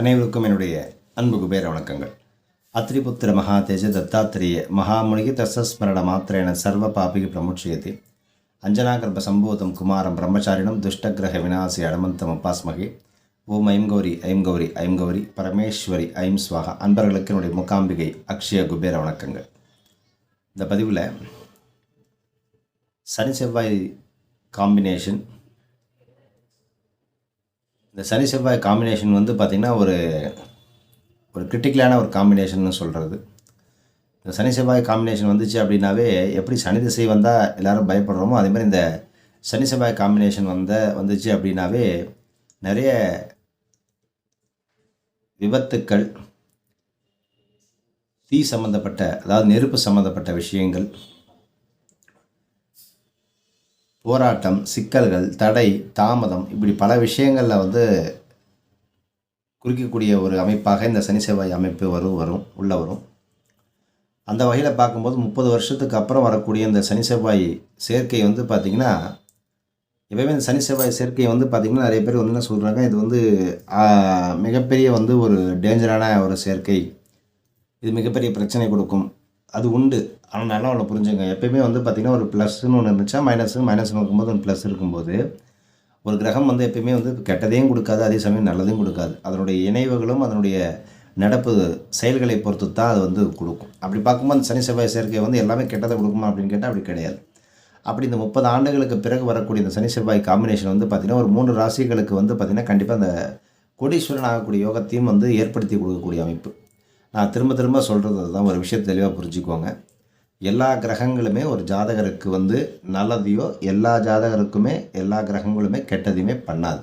அனைவருக்கும் என்னுடைய அன்பு குபேர வணக்கங்கள். அத்ரிபுத்திர மகாதேஜ தத்தாத்திரேய மகாமுனிகி தசஸ்மரண மாத்திரேன சர்வ பாபிகி பிரமுட்சியதி அஞ்சனாகர்ப சம்போதம் குமாரம் பிரம்மச்சாரிணம் துஷ்டகிரக வினாசி அடமந்தம் உபாஸ்மகி. ஓம் ஐம் கௌரி ஐம் கௌரி ஐம் கௌரி பரமேஸ்வரி ஐம் ஸ்வாகா அன்பர்களுக்கு என்னுடைய முகாம்பிகை அக்ஷய குபேர வணக்கங்கள். இந்த பதிவில் சனி செவ்வாய் காம்பினேஷன் இந்த சனி செவ்வாய் காம்பினேஷன் வந்து பார்த்திங்கன்னா ஒரு ஒரு கிரிட்டிக்கலான ஒரு காம்பினேஷன் சொல்கிறது இந்த சனி செவ்வாய் காம்பினேஷன் வந்துச்சு அப்படின்னாவே எப்படி சனி திசை வந்தால் எல்லாரும் பயப்படுறோமோ அதே மாதிரி இந்த சனி செவ்வாய் காம்பினேஷன் வந்த வந்துச்சு அப்படின்னாவே நிறைய விபத்துக்கள் தீ சம்மந்தப்பட்ட அதாவது நெருப்பு சம்மந்தப்பட்ட விஷயங்கள் போராட்டம் சிக்கல்கள் தடை தாமதம் இப்படி பல விஷயங்களில் வந்து குறிக்கக்கூடிய ஒரு அமைப்பாக இந்த சனி செவ்வாய் அமைப்பு வரும் வரும் உள்ள வரும். அந்த வகையில் பார்க்கும்போது முப்பது வருஷத்துக்கு அப்புறம் வரக்கூடிய இந்த சனி செவ்வாய் சேர்க்கை வந்து பார்த்திங்கன்னா எப்பவுமே இந்த சனி செவ்வாய் சேர்க்கை வந்து பார்த்திங்கன்னா நிறைய பேர் வந்து என்ன சொல்கிறாங்க இது வந்து மிகப்பெரிய வந்து ஒரு டேஞ்சரான ஒரு சேர்க்கை. இது மிகப்பெரிய பிரச்சனை கொடுக்கும். அது உண்டு. ஆனால் நல்லா அவளை புரிஞ்சுங்க எப்பயுமே வந்து பார்த்திங்கன்னா ஒரு ப்ளஸ்ன்னு ஒன்று இருந்துச்சா மைனஸ் மைனஸ்னு இருக்கும்போது ஒரு ப்ளஸ் இருக்கும்போது ஒரு கிரகம் வந்து எப்பயுமே வந்து கெட்டதையும் கொடுக்காது அதே சமயம் நல்லதையும் கொடுக்காது. அதனுடைய இணைவுகளும் அதனுடைய நடப்பு செயல்களை பொறுத்து தான் அது வந்து கொடுக்கும். அப்படி பார்க்கும்போது அந்த சனி செவ்வாய் சேர்க்கை வந்து எல்லாமே கெட்டதை கொடுக்குமா அப்படின்னு கேட்டால் அப்படி கிடையாது. அப்படி இந்த முப்பது ஆண்டுகளுக்கு பிறகு வரக்கூடிய இந்த சனி செவ்வாய் காம்பினேஷன் வந்து பார்த்திங்கன்னா ஒரு மூணு ராசிகளுக்கு வந்து பார்த்திங்கன்னா கண்டிப்பாக அந்த கோடீஸ்வரன் ஆகக்கூடிய யோகத்தையும் வந்து ஏற்படுத்தி கொடுக்கக்கூடிய அமைப்பு. நான் திரும்ப திரும்ப சொல்கிறது அதுதான். ஒரு விஷயத்தை தெளிவாக புரிஞ்சுக்கோங்க. எல்லா கிரகங்களுமே ஒரு ஜாதகருக்கு வந்து நல்லதையோ எல்லா ஜாதகருக்குமே எல்லா கிரகங்களுமே கெட்டதையுமே பண்ணாது.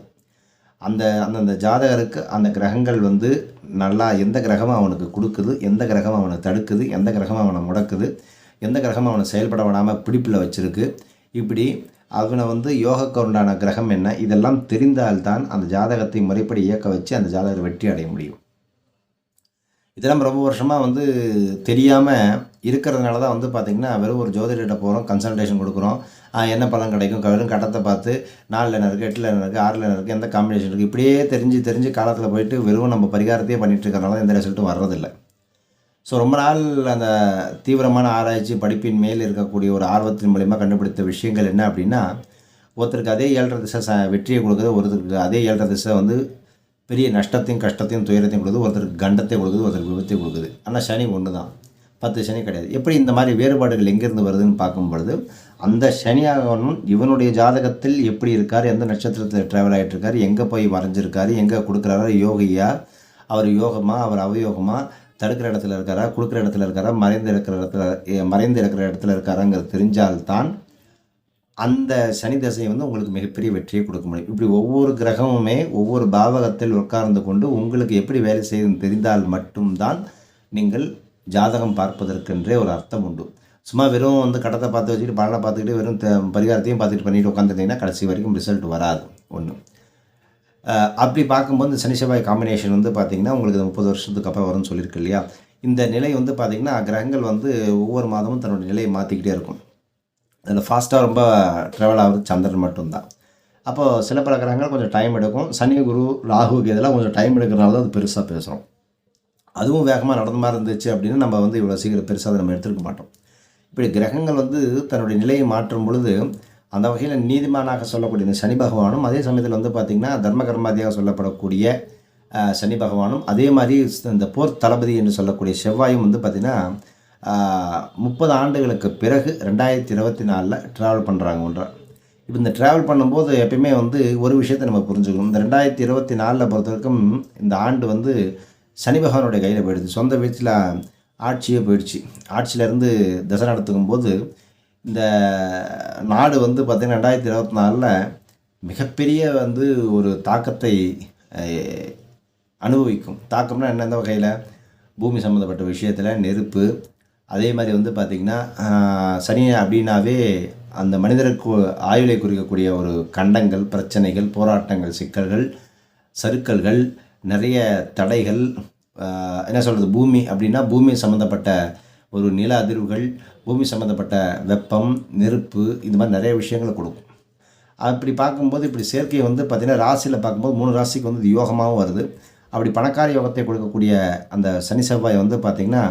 அந்த அந்தந்த ஜாதகருக்கு அந்த கிரகங்கள் வந்து நல்லா எந்த கிரகம் அவனுக்கு கொடுக்குது எந்த கிரகம் அவனை தடுக்குது எந்த கிரகம் அவனை முடக்குது எந்த கிரகம் அவனை செயல்பட விடாமல் பிடிப்பில் வச்சுருக்கு. இப்படி அவனை வந்து யோகக்கு உண்டான கிரகம் என்ன? இதெல்லாம் தெரிந்தால்தான் அந்த ஜாதகத்தை முறைப்படி இயக்க வச்சு அந்த ஜாதகர் வெற்றி அடைய முடியும். இதெல்லாம் ரொம்ப வருஷமாக வந்து தெரியாமல் இருக்கிறதுனால தான் வந்து பார்த்திங்கன்னா வெறும் ஒரு ஜோதிடர்கிட்ட போகிறோம் கன்சல்டேஷன் கொடுக்குறோம். என்ன பலன் கிடைக்கும்? வெறும் கட்டத்தை பார்த்து நாலில் என்ன இருக்குது எட்டில் என்ன இருக்குது ஆறில் என்ன இருக்குது எந்த காம்பினேஷன் இருக்குது இப்படியே தெரிஞ்சு தெரிஞ்சு காலத்தில் போயிட்டு வெறும் நம்ம பரிகாரத்தையே பண்ணிட்டு எந்த ரிசல்ட்டும் வர்றதில்லை. ஸோ ரொம்ப நாள் அந்த தீவிரமான ஆராய்ச்சி படிப்பின் மேல் இருக்கக்கூடிய ஒரு ஆர்வத்தின் மூலிமா கண்டுபிடித்த விஷயங்கள் என்ன அப்படின்னா ஒருத்தருக்கு அதே ஏழரை திசை ச வெற்றியை கொடுக்குறது ஒருத்தருக்கு அதே ஏழரை திசை வந்து பெரிய நஷ்டத்தையும் கஷ்டத்தையும் துயரத்தையும் கொடுக்குது ஒருத்தருக்கு கண்டத்தை கொடுக்குது ஒருத்தருக்கு விபத்தை கொடுக்குது. ஆனால் சனி ஒன்று தான் பத்து சனி கிடையாது. எப்படி இந்த மாதிரி வேறுபாடுகள் எங்கேருந்து வருதுன்னு பார்க்கும் பொழுது அந்த சனியாகவனும் இவனுடைய ஜாதகத்தில் எப்படி இருக்கார் எந்த நட்சத்திரத்தில் ட்ராவல் ஆகிட்டுருக்காரு எங்கே போய் வரைஞ்சிருக்காரு எங்கே கொடுக்குறாரு யோகியா அவர் யோகமாக அவர் அவயோகமாக தடுக்கிற இடத்துல இருக்காரா கொடுக்குற இடத்துல இருக்காரா மறைந்து இருக்கிற இடத்துல மறைந்து இருக்கிற இடத்துல இருக்காராங்கிறது தெரிஞ்சால்தான் அந்த சனி தசை வந்து உங்களுக்கு மிகப்பெரிய வெற்றியை கொடுக்க முடியும். இப்படி ஒவ்வொரு கிரகமுமே ஒவ்வொரு பாவகத்தில் உட்கார்ந்து கொண்டு உங்களுக்கு எப்படி வேலை செய்யும் தெரிந்தால் மட்டும்தான் நீங்கள் ஜாதகம் பார்ப்பதற்கென்றே ஒரு அர்த்தம் உண்டு. சும்மா வெறும் வந்து கடத்தை பார்த்து வச்சுக்கிட்டு பலனை பார்த்துக்கிட்டு வெறும் த- பரிகாரத்தையும் பார்த்துட்டு பண்ணிட்டு உட்காந்துருந்தீங்கன்னா கடைசி வரைக்கும் ரிசல்ட் வராது. ஒன்று அப்படி பார்க்கும்போது இந்த சனி செவ்வாய் காம்பினேஷன் வந்து பார்த்திங்கன்னா உங்களுக்கு முப்பது வருஷத்துக்கு அப்புறம் வரும்னு சொல்லியிருக்கு இல்லையா? இந்த நிலை வந்து பார்த்திங்கன்னா கிரகங்கள் வந்து ஒவ்வொரு மாதமும் தன்னோட நிலையை மாற்றிக்கிட்டே இருக்கும். அதில் ஃபாஸ்ட்டாக ரொம்ப ட்ராவல் ஆகுறது சந்திரன் மட்டும்தான். அப்போது சில பல கிரகங்கள் கொஞ்சம் டைம் எடுக்கும். சனி குரு ராகுக்கு இதெல்லாம் கொஞ்சம் டைம் எடுக்கிறனால தான் அது பெருசாக பேசுகிறோம் அதுவும் வேகமாக நடந்த மாதிரி இருந்துச்சு அப்படின்னு நம்ம வந்து இவ்வளோ சீக்கிரம் பெருசாக அதை நம்ம எடுத்துருக்க மாட்டோம். இப்படி கிரகங்கள் வந்து தன்னுடைய நிலையை மாற்றும் பொழுது அந்த வகையில் நீதிமானாக சொல்லக்கூடிய இந்த சனி பகவானும் அதே சமயத்தில் வந்து பார்த்திங்கன்னா தர்ம கர்மாதியாக சொல்லப்படக்கூடிய சனி பகவானும் அதே மாதிரி இந்த போர் தளபதி என்று சொல்லக்கூடிய செவ்வாயும் வந்து பார்த்திங்கன்னா முப்பது ஆண்டுகளுக்கு பிறகு ரெண்டாயிரத்தி இருபத்தி நாலில் ட்ராவல் பண்ணுறாங்க ஒன்றா. இப்போ இந்த ட்ராவல் பண்ணும்போது எப்பயுமே வந்து ஒரு விஷயத்தை நம்ம புரிஞ்சுக்கணும். இந்த ரெண்டாயிரத்தி இருபத்தி நாலில் பொறுத்த வரைக்கும் இந்த ஆண்டு வந்து சனி பகவானுடைய கையில் போயிடுது சொந்த வீட்டில் ஆட்சியே போயிடுச்சு. ஆட்சியிலேருந்து தசை நடத்துக்கும் போது இந்த நாடு வந்து பார்த்திங்கன்னா ரெண்டாயிரத்தி இருபத்தி நாலில் மிகப்பெரிய வந்து ஒரு தாக்கத்தை அனுபவிக்கும். தாக்கம்னா என்ன வகையில்? பூமி சம்மந்தப்பட்ட விஷயத்தில் நெருப்பு அதே மாதிரி வந்து பார்த்திங்கன்னா சனி அப்படின்னாவே அந்த மனிதருக்கு ஆயுளை குறிக்கக்கூடிய ஒரு கண்டங்கள் பிரச்சனைகள் போராட்டங்கள் சிக்கல்கள் சறுக்கல்கள் நிறைய தடைகள் என்ன சொல்கிறது பூமி அப்படின்னா பூமி சம்மந்தப்பட்ட ஒரு நில அதிர்வுகள் பூமி சம்மந்தப்பட்ட வெப்பம் நெருப்பு இந்த மாதிரி நிறைய விஷயங்களை கொடுக்கும். அப்படி பார்க்கும்போது இப்படி சேர்க்கை வந்து பார்த்திங்கன்னா ராசியில் பார்க்கும்போது மூணு ராசிக்கு வந்து யோகமாகவும் வருது. அப்படி பணக்கார யோகத்தை கொடுக்கக்கூடிய அந்த சனி செவ்வாய் வந்து பார்த்திங்கன்னா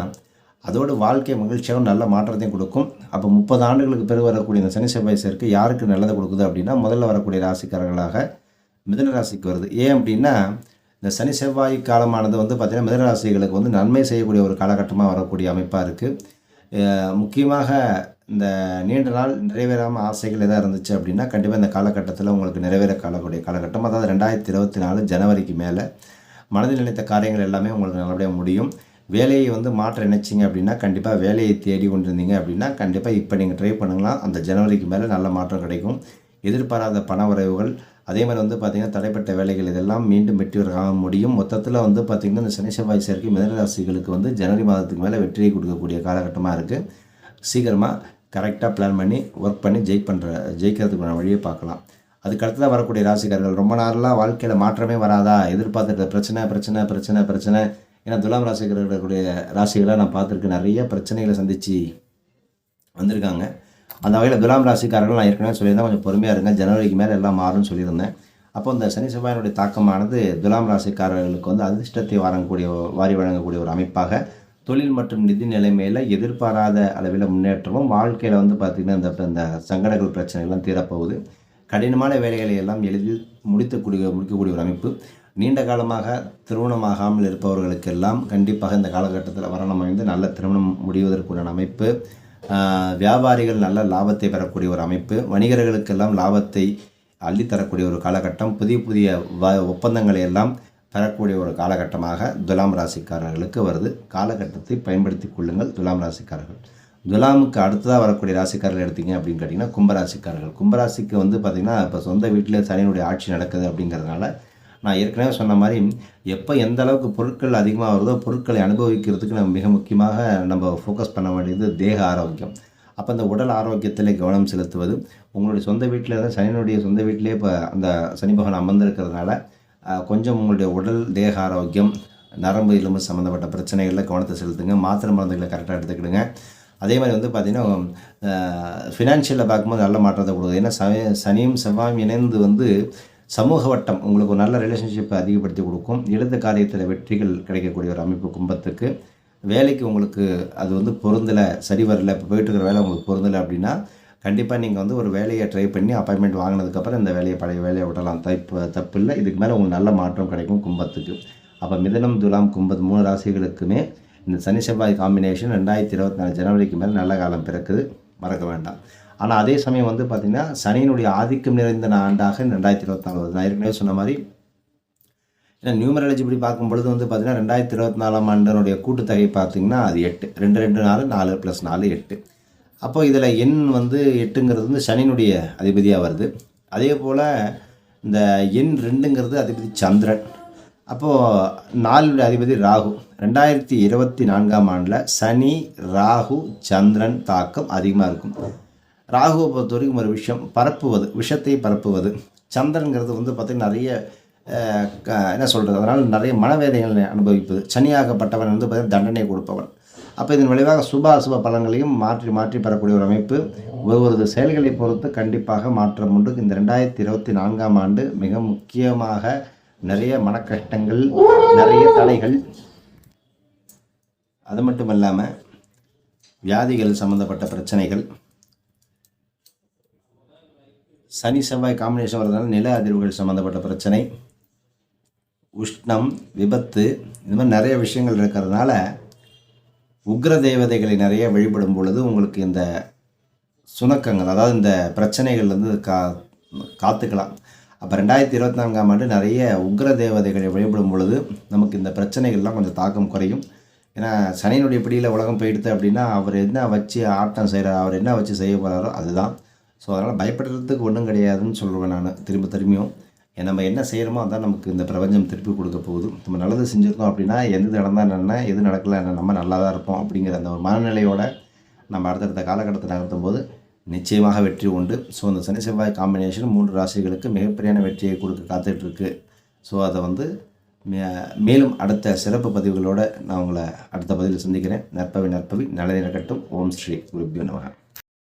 அதோடு வாழ்க்கை மகிழ்ச்சியாகவும் நல்ல மாற்றத்தையும் கொடுக்கும். அப்போ முப்பது ஆண்டுகளுக்கு பிறகு வரக்கூடிய இந்த சனி செவ்வாய் சேர்க்கை யாருக்கு நல்லதை கொடுக்குது அப்படின்னா முதல்ல வரக்கூடிய ராசிக்காரர்களாக மிதன ராசிக்கு வருது. ஏன் அப்படின்னா இந்த சனி செவ்வாய் காலமானது வந்து பார்த்திங்கன்னா மிதன ராசிகளுக்கு வந்து நன்மை செய்யக்கூடிய ஒரு காலகட்டமாக வரக்கூடிய அமைப்பாக இருக்குது முக்கியமாக இந்த நீண்ட நாள் நிறைவேறாமல் ஆசைகள் எதாவது இருந்துச்சு அப்படின்னா கண்டிப்பாக இந்த காலகட்டத்தில் உங்களுக்கு நிறைவேற காலக்கூடிய காலகட்டம் அதாவது ரெண்டாயிரத்தி இருபத்தி நாலு ஜனவரிக்கு மேலே மனதில் நினைத்த காரியங்கள் எல்லாமே உங்களுக்கு நல்லபடியாக முடியும். வேலையை வந்து மாற்ற நினச்சிங்க அப்படின்னா கண்டிப்பாக வேலையை தேடி கொண்டிருந்தீங்க அப்படின்னா கண்டிப்பாக இப்போ நீங்கள் ட்ரை பண்ணுங்களாம் அந்த ஜனவரிக்கு மேலே நல்ல மாற்றம் கிடைக்கும். எதிர்பாராத பண வரைவுகள் அதே மாதிரி வந்து பார்த்திங்கன்னா தடைப்பட்ட வேலைகள் இதெல்லாம் மீண்டும் வெற்றி ஆக முடியும். மொத்தத்தில் வந்து பார்த்திங்கன்னா இந்த சனி செவ்வாய் சேர்க்கை மிதனராசிகளுக்கு வந்து ஜனவரி மாதத்துக்கு மேலே வெற்றியை கொடுக்கக்கூடிய காலகட்டமாக இருக்குது சீக்கிரமாக கரெக்டாக பிளான் பண்ணி ஒர்க் பண்ணி ஜெயிக் பண்ணுற ஜெயிக்கிறதுக்கான வழியை பார்க்கலாம். அதுக்கு வரக்கூடிய ராசிக்காரர்கள் ரொம்ப நாளாக வாழ்க்கையில் மாற்றமே வராதா? எதிர்பார்த்துட்டு பிரச்சனை பிரச்சனை பிரச்சனை பிரச்சனை. ஏன்னா துலாம் ராசிக்காரர்களுடைய ராசிகளை நான் பார்த்துருக்கேன். நிறைய பிரச்சனைகளை சந்தித்து வந்திருக்காங்க. அந்த வகையில் துலாம் ராசிக்காரர்கள் நான் ஏற்கனவே சொல்லியிருந்தேன். கொஞ்சம் பொறுமையாக இருங்க. ஜனவரிக்கு மேலே எல்லாம் மாறும்னு சொல்லியிருந்தேன். அப்போ இந்த சனி செவ்வாயினுடைய தாக்கமானது துலாம் ராசிக்காரர்களுக்கு வந்து அதிர்ஷ்டத்தை வாரக்கூடிய வாரி வழங்கக்கூடிய ஒரு அமைப்பாக தொழில் மற்றும் நிதி நிலைமையில் எதிர்பாராத அளவில் முன்னேற்றமும் வாழ்க்கையில் வந்து பார்த்திங்கன்னா இந்த இந்த சங்கடங்கள் பிரச்சனைகள்லாம் தீரப்போகுது. கடினமான வேலைகளை எல்லாம் எளிதில் முடித்துக்கூடிய முடிக்கக்கூடிய ஒரு அமைப்பு. நீண்ட காலமாக திருமணமாகாமல் இருப்பவர்களுக்கெல்லாம் கண்டிப்பாக இந்த காலகட்டத்தில் வரணம் அமைந்து நல்ல திருமணம் முடிவதற்குண்டான அமைப்பு வியாபாரிகள் நல்ல லாபத்தை பெறக்கூடிய ஒரு அமைப்பு வணிகர்களுக்கெல்லாம் லாபத்தை அள்ளித்தரக்கூடிய ஒரு காலகட்டம் புதிய புதிய வ ஒப்பந்தங்களை எல்லாம் பெறக்கூடிய ஒரு காலகட்டமாக துலாம் ராசிக்காரர்களுக்கு வருது. காலகட்டத்தை பயன்படுத்தி கொள்ளுங்கள் துலாம் ராசிக்காரர்கள். துலாமுக்கு அடுத்ததாக வரக்கூடிய ராசிக்காரர்கள் எடுத்தீங்க அப்படின்னு கேட்டிங்கன்னா கும்பராசிக்காரர்கள். கும்பராசிக்கு வந்து பார்த்திங்கன்னா இப்போ சொந்த வீட்டில் சனியினுடைய ஆட்சி நடக்குது அப்படிங்கிறதுனால நான் ஏற்கனவே சொன்ன மாதிரி எப்போ எந்த அளவுக்கு பொருட்கள் அதிகமாக வருதோ பொருட்களை அனுபவிக்கிறதுக்கு நம்ம மிக முக்கியமாக நம்ம ஃபோக்கஸ் பண்ண வேண்டியது தேக ஆரோக்கியம். அப்போ அந்த உடல் ஆரோக்கியத்தில் கவனம் செலுத்துவது. உங்களுடைய சொந்த வீட்டில் தான் சனியினுடைய சொந்த வீட்டிலே இப்போ அந்த சனி பகவான் அமர்ந்திருக்கிறதுனால கொஞ்சம் உங்களுடைய உடல் தேக ஆரோக்கியம் நரம்பு எலும்பு சம்மந்தப்பட்ட பிரச்சனைகளில் கவனத்தை செலுத்துங்க. மாத்திரை மருந்துகளை கரெக்டாக எடுத்துக்கிடுங்க. அதே மாதிரி வந்து பார்த்திங்கன்னா ஃபினான்ஷியலில் பார்க்கும்போது நல்ல மாற்றத்தை கொடுக்குது. ஏன்னா சனியும் செவ்வாயும் இணைந்து வந்து சமூக வட்டம் உங்களுக்கு ஒரு நல்ல ரிலேஷன்ஷிப்பை அதிகப்படுத்தி கொடுக்கும். எழுந்த காரியத்தில் வெற்றிகள் கிடைக்கக்கூடிய ஒரு அமைப்பு கும்பத்துக்கு வேலைக்கு உங்களுக்கு அது வந்து பொருந்தலை சரி வரல இப்போ போயிட்டு இருக்கிற வேலை உங்களுக்கு பொருந்தலை அப்படின்னா கண்டிப்பாக நீங்கள் வந்து ஒரு வேலையை ட்ரை பண்ணி அப்பாயின்மெண்ட் வாங்கினதுக்கப்புறம் இந்த வேலையை பழைய வேலையை விடலாம். தப்பு தப்பு இல்லை இதுக்கு மேலே உங்களுக்கு நல்ல மாற்றம் கிடைக்கும் கும்பத்துக்கு. அப்போ மிதனம் துலாம் கும்பது மூணு ராசிகளுக்குமே இந்த சனி செவ்வாய் காம்பினேஷன் ரெண்டாயிரத்தி இருபத்தி நாலு ஜனவரிக்கு மேலே நல்ல காலம் பிறக்குது. மறக்க வேண்டாம். ஆனால் அதே சமயம் வந்து பார்த்திங்கன்னா சனியினுடைய ஆதிக்கம் நிறைந்த ஆண்டாக ரெண்டாயிரத்தி இருபத்தி நாலு நான் ஏற்கனவே சொன்ன மாதிரி ஏன்னா நியூமராலஜி இப்படி பார்க்கும் பொழுது வந்து பார்த்திங்கன்னா ரெண்டாயிரத்தி இருபத்தி நாலாம் ஆண்டனுடைய கூட்டுத்தொகை பார்த்திங்கன்னா அது எட்டு. ரெண்டு ரெண்டு நாலு நாலு ப்ளஸ் நாலு எட்டு. அப்போ இதில் எண் வந்து எட்டுங்கிறது வந்து சனியினுடைய அதிபதியாக வருது. அதே போல் இந்த எண் ரெண்டுங்கிறது அதிபதி சந்திரன். அப்போது நாலுடைய அதிபதி ராகு. ரெண்டாயிரத்தி இருபத்தி நான்காம் ஆண்டில் சனி ராகு சந்திரன் தாக்கம் அதிகமாக இருக்கும். ராகுவை பொறுத்த வரைக்கும் ஒரு விஷயம் பரப்புவது விஷத்தை பரப்புவது. சந்திரங்கிறது வந்து பார்த்திங்கன்னா நிறைய என்ன சொல்கிறது அதனால் நிறைய மனவேதனைகளை அனுபவிப்பது. சனியாகப்பட்டவன் வந்து பார்த்திங்கன்னா தண்டனை கொடுப்பவன். அப்போ இதன் விளைவாக சுப அசுப பலன்களையும் மாற்றி மாற்றி பெறக்கூடிய ஒரு அமைப்பு ஒவ்வொரு செயல்களை பொறுத்து கண்டிப்பாக மாற்றம் உண்டு. இந்த ரெண்டாயிரத்தி இருபத்தி நான்காம் ஆண்டு மிக முக்கியமாக நிறைய மனக்கஷ்டங்கள் நிறைய தடைகள். அது மட்டும் இல்லாமல் வியாதிகள் சம்மந்தப்பட்ட பிரச்சனைகள் சனி செவ்வாய் காம்பினேஷன் வரதுனால நில அதிர்வுகள் சம்மந்தப்பட்ட பிரச்சனை உஷ்ணம் விபத்து இந்த மாதிரி நிறைய விஷயங்கள் இருக்கிறதுனால உக்ர தேவதைகளை நிறைய வழிபடும் பொழுது உங்களுக்கு இந்த சுணக்கங்கள் அதாவது இந்த பிரச்சனைகள்லேருந்து கா காத்துக்கலாம். அப்போ ரெண்டாயிரத்தி இருபத்தி நான்காம் ஆண்டு நிறைய உக்ர தேவதைகளை வழிபடும் பொழுது நமக்கு இந்த பிரச்சனைகள்லாம் கொஞ்சம் தாக்கம் குறையும். ஏன்னா சனியினுடைய பிடியில் உலகம் போயிடுது அப்படின்னா அவர் என்ன வச்சு ஆட்டம் செய்கிறார் அவர் என்ன வச்சு செய்ய போகிறாரோ அதுதான். ஸோ அதனால் பயப்படுறதுக்கு ஒன்றும் கிடையாதுன்னு சொல்லுவேன் நான். திரும்ப திரும்பியும் நம்ம என்ன செய்கிறோமோ அதான் நமக்கு இந்த பிரபஞ்சம் திருப்பி கொடுக்க போகுது. நம்ம நல்லது செஞ்சுருந்தோம் அப்படின்னா எது நடந்தால் என்ன எது நடக்கல என்ன நம்ம நல்லா தான் இருப்போம் அப்படிங்கிற அந்த ஒரு மனநிலையோட நம்ம அடுத்தடுத்த காலகட்டத்தை நகர்த்தும் போது நிச்சயமாக வெற்றி உண்டு. ஸோ அந்த சனி செவ்வாய் காம்பினேஷன் மூன்று ராசிகளுக்கு மிகப்பெரியான வெற்றியை கொடுக்க காத்துட்ருக்கு. ஸோ அதை வந்து மேலும் அடுத்த சிறப்பு பதிவுகளோடு நான் உங்களை அடுத்த பதிவில் சந்திக்கிறேன். நற்பவி நற்பவி நல்லதை நடக்கட்டும் ஓம் ஸ்ரீ குருபியோ நமகா.